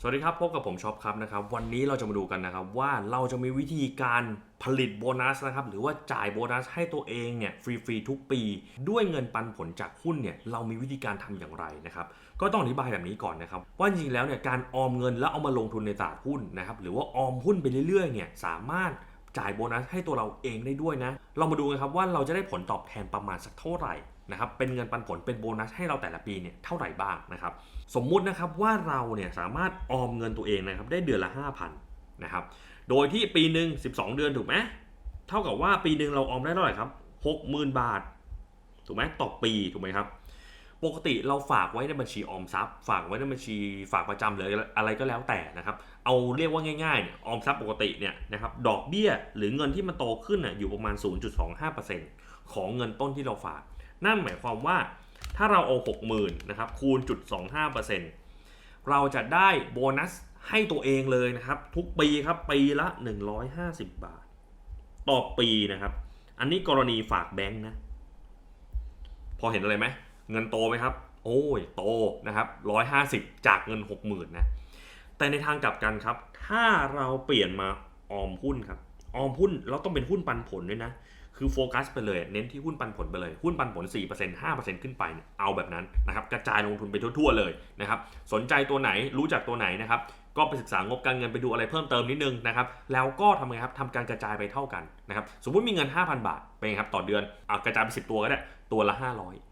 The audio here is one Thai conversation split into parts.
สวัสดีครับ พบกับผมช็อปครับนะครับวันนี้เราจะมาดูกันนะครับว่าเราจะมีวิธีการผลิตโบนัสนะครับหรือว่าจ่ายโบนัสให้ตัวเองเนี่ยฟรีๆทุกปี ด้วยเงินปันผลจากหุ้นเนี่ยเรามีวิธีการทำอย่างไรนะครับก็ต้องอธิบายแบบนี้ก่อนนะครับว่าจริงๆแล้วเนี่ยการออมเงินแล้วเอามาลงทุนในตลาดหุ้นนะครับหรือว่าออมหุ้นไปเรื่อยๆเนี่ยสามารถ จ่ายโบนัสให้ตัวเราเองได้ด้วยนะ เรามาดูกันครับว่าเราจะได้ผลตอบแทนประมาณสักเท่าไหร่นะครับเป็นเงินปันผลเป็นโบนัสให้เราแต่ละปีเนี่ยเท่าไหร่บ้างนะครับสมมุตินะครับว่าเราเนี่ยสามารถออมเงินตัวเองนะครับได้เดือนละ 5,000นะครับโดยที่ปีหนึ่ง12 เดือนถูกไหมเท่ากับว่าปีหนึ่งเราออมได้เท่าไหร่ครับ60,000 บาทถูกไหมต่อปีถูกไหมครับ ปกติเราฝากไว้ในบัญชีออมทรัพย์ ฝากไว้ในบัญชีฝากประจำหรืออะไรก็แล้วแต่นะครับ เอาเรียกว่าง่ายๆเนี่ยออมทรัพย์ปกติเนี่ยนะครับดอกเบี้ยหรือเงินที่มันโตขึ้นน่ะอยู่ประมาณ 0.25%ของเงินต้นที่เราฝาก นั่นหมายความว่าถ้าเราเอา 60,000นะครับคูณจุด25%เราจะได้โบนัสให้ตัวเองเลยนะครับ ทุกปีครับปีละ 150 บาท ต่อปีนะครับ อันนี้กรณีฝากแบงค์นะ พอเห็นอะไรไหม เงินโตไหมครับ โอ้ยโตนะครับ 150 จากเงิน 60,000นะแต่ในทางกลับกันครับ ถ้าเราเปลี่ยนมาออมหุ้นครับออมหุ้นเราต้องเป็นหุ้นปันผลด้วยนะคือโฟกัสไปเลยเน้นที่หุ้นปันผลไปเลย หุ้นปันผล 4% 5%ขึ้นไปเนี่ยเอาแบบนั้นนะครับกระจายลงทุนไปทั่วๆเลยนะครับสนใจตัวไหนรู้จักตัวไหนนะครับก็ไปศึกษางบการเงินไปดูอะไรเพิ่มเติมนิดนึงนะครับแล้วก็ทำไงครับทำการกระจายไปเท่ากันนะครับสมมุติมีเงิน 5,000 บาทเป็นไงครับต่อเดือนเอากระจายไป 10 ตัวก็ได้ตัวละ 500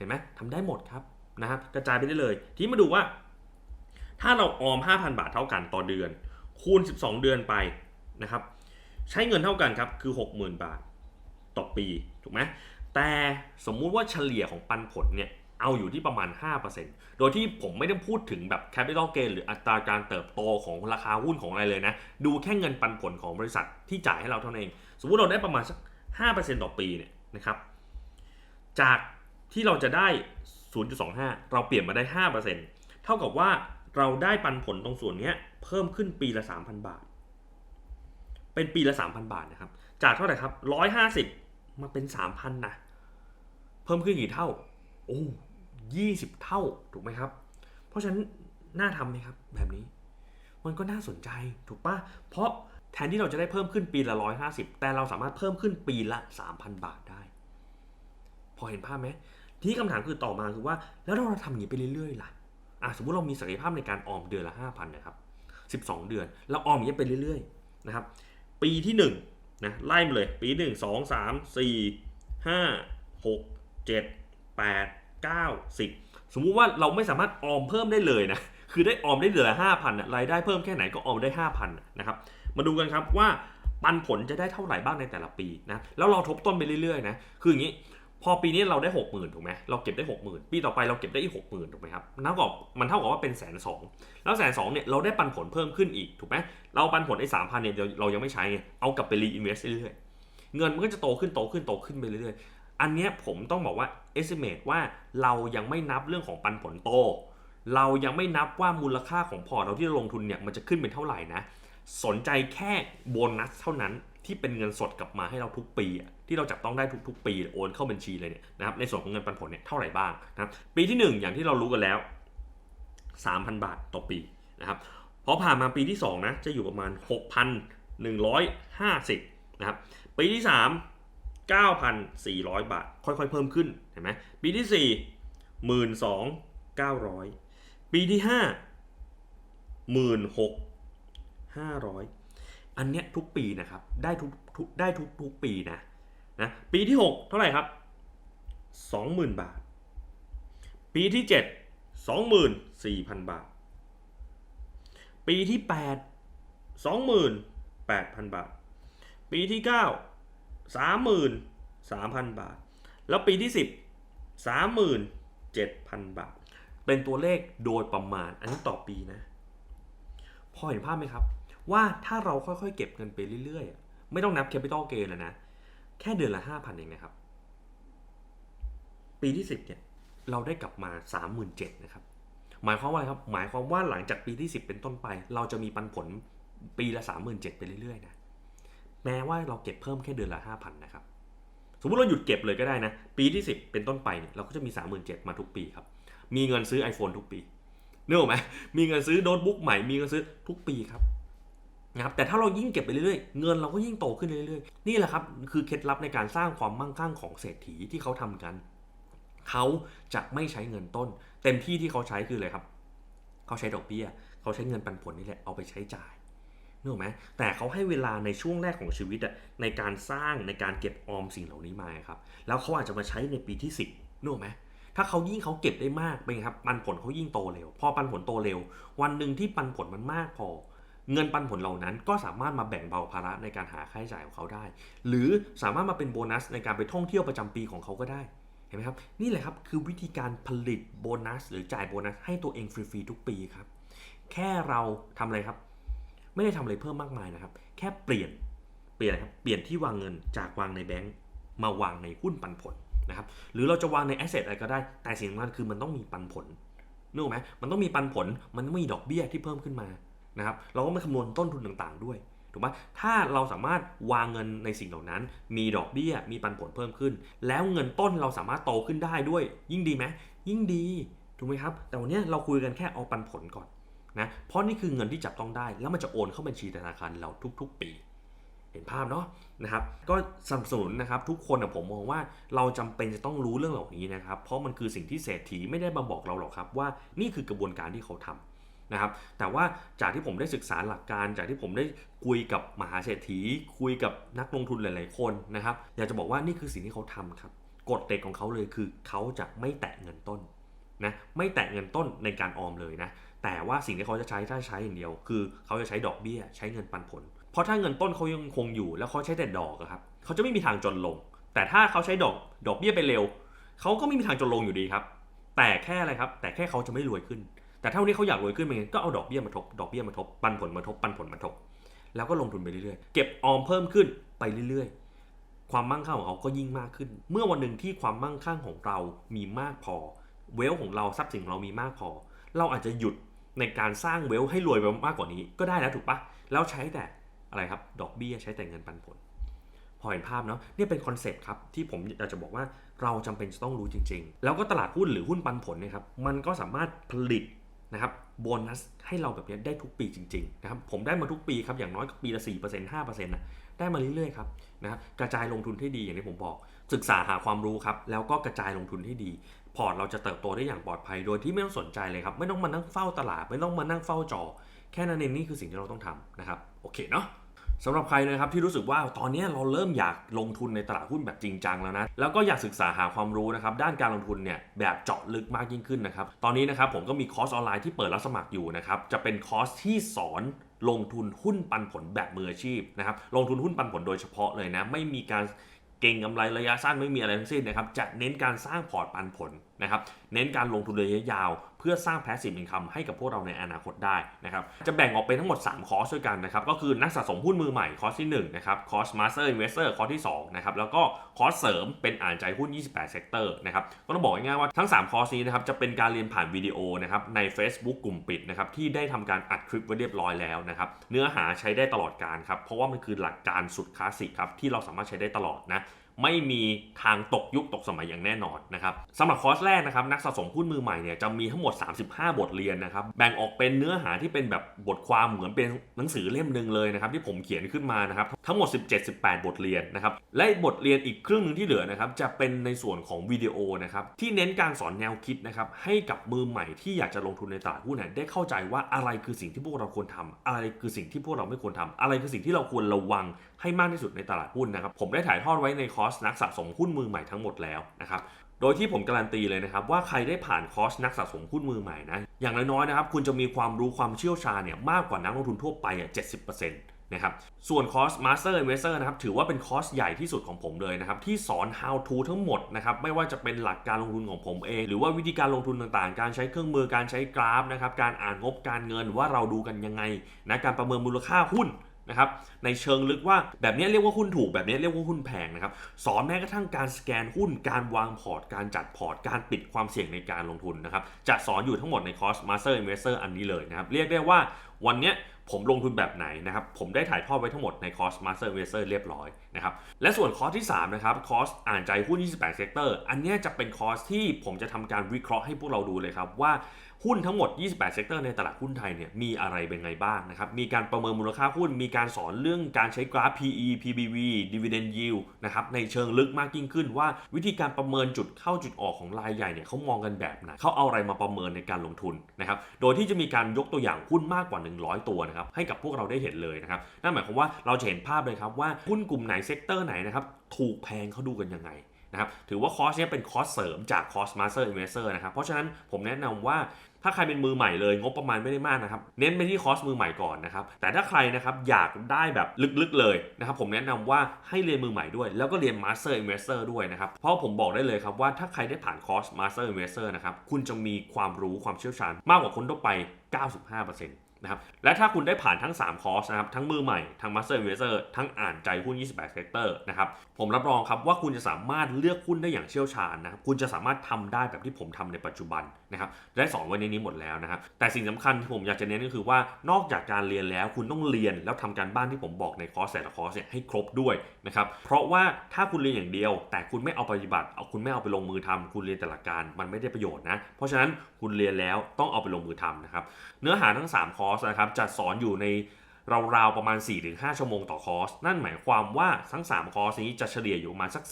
เห็นไหมทำได้หมดครับนะครับกระจายไปได้เลย ทีนี้มาดูว่า ถ้าเราออม 5,000 บาทเท่ากันต่อเดือน คูณ 12 เดือนไปนะครับใช้เงินเท่ากันครับคือ 60,000 บาทต่อปีถูกไหมแต่สมมุติว่าเฉลี่ยของปันผลเนี่ยเอาอยู่ที่ประมาณ 5%โดยที่ผมไม่ได้พูดถึงแบบ capital gain หรืออัตราการเติบโตของราคาหุ้นของอะไรเลยนะ ดูแค่เงินปันผลของบริษัทที่จ่ายให้เราเท่านั้นเอง สมมุติเราได้ประมาณสัก 5%ต่อปีเนี่ยนะครับ จาก ที่เราจะได้ 0.25 เราเปลี่ยนมาได้ 5%เท่ากับว่าเราได้ปันผลตรงส่วนนี้เพิ่มขึ้นปีละ 3,000 บาท เป็นปีละ 3,000 บาทนะครับ จากเท่าไหร่ครับ 150 มาเป็น 3,000 นะ เพิ่มขึ้นกี่เท่า โอ้20เท่าถูกไหมครับ เพราะฉะนั้นน่าทำไหมครับ แบบนี้ มันก็น่าสนใจถูกปะเพราะแทนที่เราจะได้เพิ่มขึ้นปีละ 150 แต่เราสามารถเพิ่มขึ้นปีละ 3,000 บาทได้ พอเห็นภาพไหม ทีนี้คำถามคือต่อมาคือว่า แล้วเราทำอย่างนี้ไปเรื่อยๆล่ะอะสมมติเรามีศักยภาพในการออมเดือนละ5,000นะครับ12 เดือนเราออมอย่างนี้ไปเรื่อยๆนะครับ ปีที่1นะไล่มาเลย ปี 1 2 3 4 5 6 7 8 9 10 สมมุติว่าเราไม่สามารถออมเพิ่มได้เลยนะคือได้ออมได้เดือนละ5,000นะรายได้เพิ่มแค่ไหนก็ออมได้ 5,000นะครับมาดูกันครับว่าปันผลจะได้เท่าไหร่บ้างในแต่ละปีนะแล้วเราทบต้นไปเรื่อยๆนะคืออย่างนี้ พอปีนี้เราได้60,000ถูกไหมเราเก็บได้60,000ปีต่อไปเราเก็บได้อีก60,000ถูกไหมครับมันเท่ากับมันเท่ากับว่าเป็นแสนสองแล้วแสนสองเนี่ยเราได้ปันผลเพิ่มขึ้นอีกถูกไหมเราปันผลไอ้สามพันเนี่ยเราเรายังไม่ใช้ไงเอากลับไปรีอินเวสเรื่อยๆเงินมันก็จะโตขึ้นโตขึ้นโตขึ้นไปเรื่อยๆ อันเนี้ยผมต้องบอกว่า estimate ว่าเรายังไม่นับเรื่องของปันผลโต เรายังไม่นับว่ามูลค่าของพอร์ตเราที่เราลงทุนเนี่ยมันจะขึ้นเป็นเท่าไหร่นะสนใจแค่โบนัสเท่านั้น ที่เป็นเงินสดกลับมาให้เราทุกปีที่เราจับต้องได้ทุก ๆ ปีโอนเข้าบัญชีเลยเนี่ยนะครับในส่วนของเงินปันผลเนี่ยเท่าไหร่บ้างนะครับปีที่ 1 อย่างที่เรารู้กันแล้ว 3,000 บาทต่อปีนะครับพอผ่านมาปีที่2นะจะอยู่ประมาณ 6,150นะครับปีที่ 3 9,400 บาท ค่อยๆ เพิ่มขึ้นเห็นไหมปีที่ 4 12,900 ปีที่ 5 16,500 อันเนี้ยทุกปีนะครับได้ทุกทุกได้ทุกทุกปีนะนะปีที่ 6 เท่าไหร่ครับ 20,000 บาท ปีที่ 7 24,000 บาท ปีที่ 8 28,000 บาท ปีที่ 9 33,000 บาท แล้วปีที่ 10 37,000 บาท เป็นตัวเลขโดยประมาณอันนี้ต่อปีนะ พอเห็นภาพไหมครับ ว่าถ้าเราค่อยๆ เก็บเงินไปเรื่อยๆ ไม่ต้องนับ capital gain แล้วนะ แค่เดือนละ5,000เองนะครับ ปีที่10เนี่ยเราได้กลับมา37,000นเจ็ดนะครับ หมายความว่าอะไรครับ หมายความว่าหลังจากปีที่10เป็นต้นไป เราจะมีปันผลปีละ37,000ไปเรื่อยๆนะแม้ว่าเราเก็บเพิ่มแค่เดือนละ5,000นนะครับ สมมติเราหยุดเก็บเลยก็ได้นะ ปีที่ 10 เป็นต้นไปเนี่ยเราก็จะมี 37,000มาทุกปีครับ มีเงินซื้อ iPhone ทุกปีนึกออกไหมมีเงินซื้อโน้ตบุ๊กใหม่ มีเงินซื้อทุกปีครับ นะครับแต่ถ้าเรายิ่งเก็บไปเรื่อยๆ เงินเราก็ยิ่งโตขึ้นเรื่อยๆ นี่แหละครับคือเคล็ดลับในการสร้างความมั่งคั่งของเศรษฐีที่เขาทำกัน เขาจะไม่ใช้เงินต้น เต็มที่ที่เขาใช้คืออะไรครับ เขาใช้ดอกเบี้ย เขาใช้เงินปันผลนี่แหละเอาไปใช้จ่ายนึกออกไหมแต่เขาให้เวลาในช่วงแรกของชีวิตอะในการสร้างในการเก็บออมสิ่งเหล่านี้มาครับ แล้วเขาอาจจะมาใช้ในปีที่ 10นึกออกไหมถ้าเขายิ่งเขาเก็บได้มากเป็นไงครับปันผลเขายิ่งโตเร็ว พอปันผลโตเร็ว วันหนึ่งที่ปันผลมันมากพอ เงินปันผลเหล่านั้นก็สามารถมาแบ่งเบาภาระในการหาค่าใช้จ่ายของเขาได้ หรือสามารถมาเป็นโบนัสในการไปท่องเที่ยวประจำปีของเขาก็ได้เห็นไหมครับนี่แหละครับคือวิธีการผลิตโบนัส หรือจ่ายโบนัสให้ตัวเองฟรีๆทุกปีครับ แค่เราทำอะไรครับ ไม่ได้ทำอะไรเพิ่มมากมายนะครับ แค่เปลี่ยนเปลี่ยนอะไรครับเปลี่ยนที่วางเงินจากวางในแบงก์มาวางในหุ้นปันผลนะครับหรือเราจะวางในแอสเซทอะไรก็ได้แต่สิ่งสำคัญคือมันต้องมีปันผลนึกออกไหมมันต้องมีปันผลมันต้องมีดอกเบี้ยที่เพิ่มขึ้นมา นะครับเราก็มาคำนวณต้นทุนต่างๆด้วยถูกไหมถ้าเราสามารถวางเงินในสิ่งเหล่านั้น มีดอกเบี้ย มีปันผลเพิ่มขึ้น แล้วเงินต้นเราสามารถโตขึ้นได้ด้วย ยิ่งดีไหมยิ่งดีถูกไหมครับ แต่วันนี้เราคุยกันแค่เอาปันผลก่อนนะเพราะนี่คือเงินที่จับต้องได้ แล้วมันจะโอนเข้าบัญชีธนาคารเราทุก ๆ ปี เห็นภาพเนาะนะครับ ก็สนับสนุนนะครับทุกคนนะผมมองว่าเราจำเป็นจะต้องรู้เรื่องเหล่านี้นะครับ เพราะมันคือสิ่งที่เศรษฐีไม่ได้มาบอกเราหรอกครับว่านี่คือกระบวนการที่เขาทำ นะครับแต่ว่าจากที่ผมได้ศึกษาหลักการ จากที่ผมได้คุยกับมหาเศรษฐี คุยกับนักลงทุนหลาย ๆ คนนะครับอยากจะบอกว่านี่คือสิ่งที่เขาทำครับกฎเด็กของเขาเลยคือเขาจะไม่แตะเงินต้นนะไม่แตะเงินต้นในการออมเลยนะแต่ว่าสิ่งที่เขาจะใช้ถ้าใช้อย่างเดียว คือเขาจะใช้ดอกเบี้ย ใช้เงินปันผล เพราะถ้าเงินต้นเขายังคงอยู่ แล้วเขาใช้แต่ดอกครับเขาจะไม่มีทางจนลง แต่ถ้าเขาใช้ดอกดอกเบี้ยไปเร็วเขาก็ไม่มีทางจนลงอยู่ดีครับ แต่แค่อะไรครับ แต่แค่เขาจะไม่รวยขึ้น แต่ถ้าวันนี้เขาอยากรวยขึ้นเป็นไงก็เอาดอกเบี้ยมาทบ ดอกเบี้ยมาทบ ปันผลมาทบ ปันผลมาทบ แล้วก็ลงทุนไปเรื่อยๆ เก็บออมเพิ่มขึ้นไปเรื่อยๆ ความมั่งคั่งของเขาก็ยิ่งมากขึ้น เมื่อวันหนึ่งที่ความมั่งคั่งของเรามีมากพอ เวลของเราทรัพย์สินของเรามีมากพอ เราอาจจะหยุดในการสร้างเวลให้รวยไปมากกว่านี้ก็ได้แล้วถูกปะแล้วใช้แต่อะไรครับ ดอกเบี้ยใช้แต่เงินปันผล พอเห็นภาพเนาะเนี่ยเป็นคอนเซปต์ครับที่ผมอยากจะบอกว่าเราจำเป็นจะต้องรู้จริง ๆ แล้วก็ตลาดหุ้นหรือหุ้นปันผลเนะครับมันก็สามารถผลิต นะครับโบนัสให้เราแบบนี้ได้ทุกปีจริงๆนะครับผมได้มาทุกปีครับอย่างน้อยก็ปีละ4% 5%นะได้มาเรื่อยๆครับนะครับกระจายลงทุนที่ดีอย่างที่ผมบอก ศึกษาหาความรู้ครับแล้วก็กระจายลงทุนที่ดี พอร์ตเราจะเติบโตได้อย่างปลอดภัยโดยที่ไม่ต้องสนใจเลยครับไม่ต้องมานั่งเฝ้าตลาด ไม่ต้องมานั่งเฝ้าจอ แค่นั้นเองนี่คือสิ่งที่เราต้องทำนะครับโอเคเนาะ สำหรับใครนะครับที่รู้สึกว่าตอนนี้เราเริ่มอยากลงทุนในตลาดหุ้นแบบจริงจังแล้วนะ แล้วก็อยากศึกษาหาความรู้นะครับด้านการลงทุนเนี่ยแบบเจาะลึกมากยิ่งขึ้นนะครับ ตอนนี้นะครับผมก็มีคอร์สออนไลน์ที่เปิดรับสมัครอยู่นะครับ จะเป็นคอร์สที่สอนลงทุนหุ้นปันผลแบบมืออาชีพนะครับ ลงทุนหุ้นปันผลโดยเฉพาะเลยนะ ไม่มีการเก่งกำไรระยะสั้นไม่มีอะไรทั้งสิ้นนะครับ จะเน้นการสร้างพอร์ตปันผล นะครับเน้นการลงทุนระยะยาว เพื่อสร้าง passive income ให้กับพวกเราในอนาคตได้นะครับจะแบ่งออกเป็นทั้งหมด 3 คอร์สด้วยกันนะครับก็คือนักสะสมหุ้นมือใหม่คอร์สที่1นะครับคอร์ส Master Investor คอร์สที่2นะครับแล้วก็คอร์สเสริมเป็นอ่านใจหุ้น 28 เซกเตอร์นะครับก็ต้องบอกง่ายๆว่าทั้ง 3 คอร์สนี้นะครับจะเป็นการเรียนผ่านวิดีโอนะครับใน Facebook กลุ่มปิดนะครับที่ได้ทำการอัดคลิปไว้เรียบร้อยแล้วนะครับเนื้อหาใช้ได้ตลอดการครับเพราะว่ามันคือหลักการสุดคลาสสิกครับที่เราสามารถใช้ได้ตลอดนะ ไม่มีทางตกยุคตกสมัยอย่างแน่นอนนะครับสำหรับคอร์สแรกนะครับนักสะสมหุ้นมือใหม่เนี่ยจะมีทั้งหมด 35 บทเรียนนะครับแบ่งออกเป็นเนื้อหาที่เป็นแบบบทความเหมือนเป็นหนังสือเล่มหนึ่งเลยนะครับที่ผมเขียนขึ้นมานะครับทั้งหมด 17-18 บทเรียนนะครับและบทเรียนอีกครึ่งหนึ่งที่เหลือนะครับจะเป็นในส่วนของวิดีโอนะครับที่เน้นการสอนแนวคิดนะครับให้กับมือใหม่ที่อยากจะลงทุนในตลาดหุ้นเนี่ยได้เข้าใจว่าอะไรคือสิ่งที่พวกเราควรทำอะไรคือสิ่งที่พวกเราไม่ควรทำอะไรคือสิ่งที่เราควรระวังให้มากที่สุดในตลาดหุ้นนะครับผมได้ถ่ายทอดไว้ในคอร์สสนักสะสมหุ้นมือใหม่ทั้งหมดแล้วนะครับโดยที่ผมการันตีเลยนะครับว่าใครได้ผ่านคอร์สนักสะสมหุ้นมือใหม่นะอย่างน้อยๆนะครับคุณจะมีความรู้ความเชี่ยวชาญเนี่ยมากกว่านักลงทุนทั่วไปอะ70%นะครับส่วนคอร์ส Master Investor นะครับถือว่าเป็นคอร์สใหญ่ที่สุดของผมเลยนะครับที่สอน how to ทั้งหมดนะครับไม่ว่าจะเป็นหลักการลงทุนของผมเอง หรือว่าวิธีการลงทุนต่างๆ การใช้เครื่องมือการใช้กราฟนะครับการอ่านงบการเงินว่าเราดูกันยังไงนะการประเมินมูลค่าหุ้น นะครับในเชิงลึกว่าแบบนี้เรียกว่าหุ้นถูกแบบนี้เรียกว่าหุ้นแพงนะครับสอนแม้กระทั่งการสแกนหุ้น การวางพอร์ต การจัดพอร์ต การปิดความเสี่ยงในการลงทุนนะครับจะสอนอยู่ทั้งหมดในคอร์ส Master Investor อันนี้เลยนะครับเรียกได้ว่าวันนี้ผมลงทุนแบบไหนนะครับ ผมได้ถ่ายทอดไว้ทั้งหมดในคอร์ส Master Investor เรียบร้อยนะครับ และส่วนคอร์สที่ 3 นะครับ คอร์สอ่านใจหุ้น 28 เซกเตอร์ อันนี้จะเป็นคอร์สที่ผมจะทำการวิเคราะห์ให้พวกเราดูเลยครับว่า หุ้นทั้งหมด 28 เซกเตอร์ในตลาดหุ้นไทยเนี่ยมีอะไรเป็นไงบ้างนะครับ มีการประเมินมูลค่าหุ้น มีการสอนเรื่องการใช้กราฟ PE PBV Dividend Yield นะครับในเชิงลึกมากยิ่งขึ้นว่าวิธีการประเมินจุดเข้าจุดออกของรายใหญ่เนี่ยเขามองกันแบบไหนเขาเอาอะไรมาประเมินในการลงทุนนะครับ โดยที่จะมีการยกตัวอย่างหุ้นมากกว่า 100 ตัวนะครับให้กับพวกเราได้เห็นเลยนะครับ นั่นหมายความว่าเราจะเห็นภาพเลยครับว่าหุ้นกลุ่มไหนเซกเตอร์ไหนนะครับถูกแพงเขาดูกันยังไง นะครับถือว่าคอร์สเนี้เป็นคอร์สเสริมจากคอร์สมาสเตอร์อินเวสเตอร์นะครับเพราะฉะนั้นผมแนะนำว่าถ้าใครเป็นมือใหม่เลยงบประมาณไม่ได้มากนะครับเน้นไปที่คอร์สมือใหม่ก่อนนะครับแต่ถ้าใครนะครับอยากได้แบบลึกๆเลยนะครับผมแนะนำว่าให้เรียนมือใหม่ด้วย แล้วก็เรียน Master Investor ด้วยนะครับเพราะผมบอกได้เลยครับว่าถ้าใครได้ผ่านคอร์ส Master Investor นะครับคุณจะมีความรู้ความเชี่ยวชาญมากกว่าคนทั่วไป 95% นะครับ และถ้าคุณได้ผ่านทั้ง 3 คอร์สนะครับ ทั้งมือใหม่ ทั้ง Master Investor ทั้งอ่านใจหุ้น 28 Sector นะครับ ผมรับรองครับว่าคุณจะสามารถเลือกหุ้นได้อย่างเชี่ยวชาญนะครับ คุณจะสามารถทำได้แบบที่ผมทำในปัจจุบัน นะครับได้สอนไว้ในนี้หมดแล้วนะครับแต่สิ่งสำคัญที่ผมอยากจะเน้นก็คือว่านอกจากการเรียนแล้ว คุณต้องเรียนแล้วทำการบ้านที่ผมบอกในคอร์สแต่ละคอร์สเนี่ยให้ครบด้วยนะครับเพราะว่าถ้าคุณเรียนอย่างเดียว แต่คุณไม่เอาปฏิบัติเอาคุณไม่เอาไปลงมือทำคุณเรียนแต่ลักการมันไม่ได้ประโยชน์นะเพราะฉะนั้นคุณเรียนแล้วต้องเอาไปลงมือทำนะครับเนื้อหาทั้ง 3 คอร์สนะครับจะสอนอยู่ใน ราวๆประมาณ 4-5 ชั่วโมงต่อคอร์ส นั่นหมายความว่าทั้ง 3 คอร์สนี้จะเฉลี่ยอยู่ประมาณสัก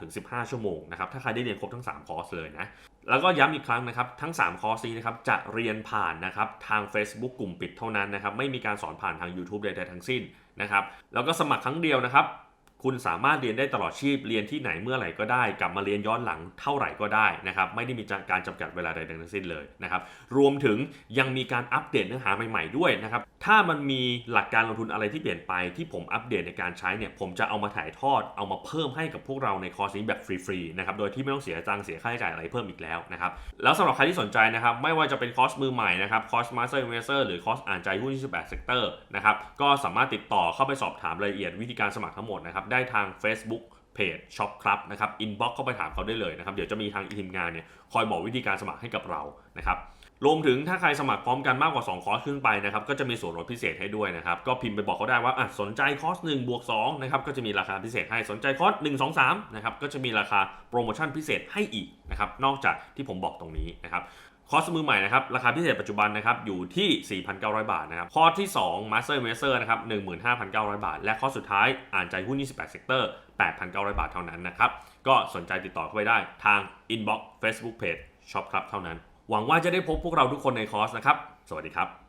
12-15 ชั่วโมงนะครับ ถ้าใครได้เรียนครบทั้ง 3 คอร์สเลยนะ แล้วก็ย้ำอีกครั้งนะครับ ทั้ง 3 คอร์สนี้นะครับ จะเรียนผ่านนะครับทาง Facebook กลุ่มปิดเท่านั้นนะครับ ไม่มีการสอนผ่านทาง YouTube ใดๆทั้งสิ้นนะครับ แล้วก็สมัครครั้งเดียวนะครับ คุณสามารถเรียนได้ตลอดชีพ เรียนที่ไหนเมื่อไหร่ก็ได้ กลับมาเรียนย้อนหลังเท่าไหร่ก็ได้นะครับ ไม่ได้มีการจำกัดเวลาใดทั้งสิ้นเลยนะครับ รวมถึงยังมีการอัปเดตเนื้อหาใหม่ ๆด้วยนะครับ ถ้ามันมีหลักการลงทุนอะไรที่เปลี่ยนไปที่ผมอัปเดตในการใช้เนี่ย ผมจะเอามาถ่ายทอด เอามาเพิ่มให้กับพวกเราในคอร์สนี้แบบฟรีๆนะครับ โดยที่ไม่ต้องเสียตังค์เสียค่าใช้จ่ายอะไรเพิ่มอีกแล้วนะครับ แล้วสำหรับใครที่สนใจนะครับ ไม่ว่าจะเป็นคอร์สมือใหม่นะครับ คอร์ส Master Investor หรือคอร์สอ่านใจหุ้น28 Sector นะครับ ก็สามารถติดต่อเข้าไปสอบถามรายละเอียดวิธีการสมัครทั้งหมดนะครับได้ทาง Facebook เพจช็อปครับนะครับอินบ็อกเข้าไปถามเขาได้เลยนะครับเดี๋ยวจะมีทางทีมงานเนี่ยคอยบอกวิธีการสมัครให้กับเรานะครับรวมถึงถ้าใครสมัครพร้อมกันมากกว่า 2 คอร์สขึ้นไปนะครับก็จะมีส่วนลดพิเศษให้ด้วยนะครับก็พิมพ์ไปบอกเขาได้ว่าอะสนใจคอร์ส1บวก2นะครับก็จะมีราคาพิเศษให้สนใจคอร์ส1 2 3นะครับก็จะมีราคาโปรโมชั่นพิเศษให้อีกนะครับนอกจากที่ผมบอกตรงนี้นะครับ คอร์สมือใหม่นะครับ ราคาพิเศษปัจจุบันนะครับอยู่ที่ 4,900 บาทนะครับ คอร์สที่ 2 Master Investor นะครับ 15,900 บาท และคอร์สสุดท้ายอ่านใจหุ้น 28 Sector 8,900 บาทเท่านั้นนะครับ ก็สนใจติดต่อเข้าไปได้ทาง Inbox Facebook Page Shop ครับเท่านั้น หวังว่าจะได้พบพวกเราทุกคนในคอร์สนะครับ สวัสดีครับ